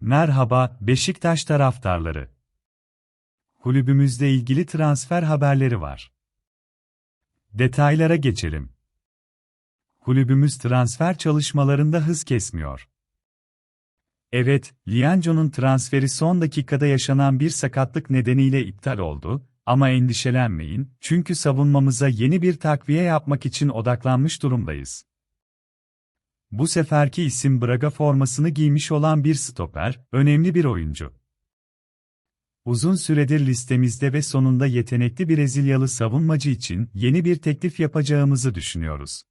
Merhaba Beşiktaş taraftarları. Kulübümüzle ilgili transfer haberleri var. Detaylara geçelim. Kulübümüz transfer çalışmalarında hız kesmiyor. Evet, Lianjo'nun transferi son dakikada yaşanan bir sakatlık nedeniyle iptal oldu ama endişelenmeyin çünkü savunmamıza yeni bir takviye yapmak için odaklanmış durumdayız. Bu seferki isim Braga formasını giymiş olan bir stoper, önemli bir oyuncu. Uzun süredir listemizde ve sonunda yetenekli Brezilyalı savunmacı için yeni bir teklif yapacağımızı düşünüyoruz.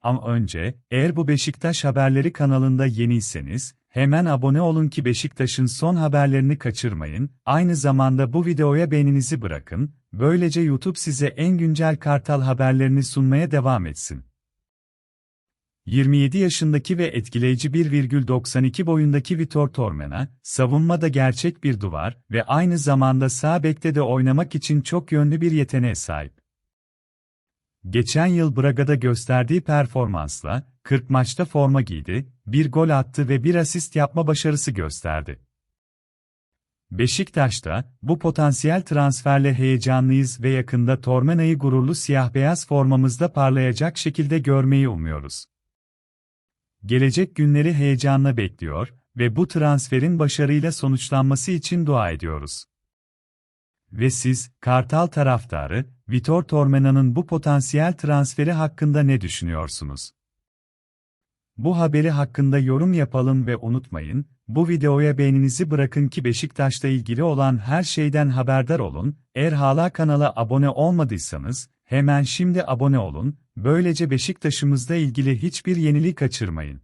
Ama önce, eğer bu Beşiktaş Haberleri kanalında yeniyseniz, hemen abone olun ki Beşiktaş'ın son haberlerini kaçırmayın, aynı zamanda bu videoya beğeninizi bırakın, böylece YouTube size en güncel kartal haberlerini sunmaya devam etsin. 27 yaşındaki ve etkileyici 1,92 boyundaki Vitor Tormena, savunmada gerçek bir duvar ve aynı zamanda sağ bekte de oynamak için çok yönlü bir yeteneğe sahip. Geçen yıl Braga'da gösterdiği performansla 40 maçta forma giydi, bir gol attı ve bir asist yapma başarısı gösterdi. Beşiktaş'ta bu potansiyel transferle heyecanlıyız ve yakında Tormena'yı gururlu siyah-beyaz formamızda parlayacak şekilde görmeyi umuyoruz. Gelecek günleri heyecanla bekliyor ve bu transferin başarıyla sonuçlanması için dua ediyoruz. Ve siz, Kartal taraftarı, Vitor Tormena'nın bu potansiyel transferi hakkında ne düşünüyorsunuz? Bu haberi hakkında yorum yapalım ve unutmayın, bu videoya beğeninizi bırakın ki Beşiktaş'la ilgili olan her şeyden haberdar olun, eğer hala kanala abone olmadıysanız, hemen şimdi abone olun, böylece Beşiktaş'ımızla ilgili hiçbir yenilik kaçırmayın.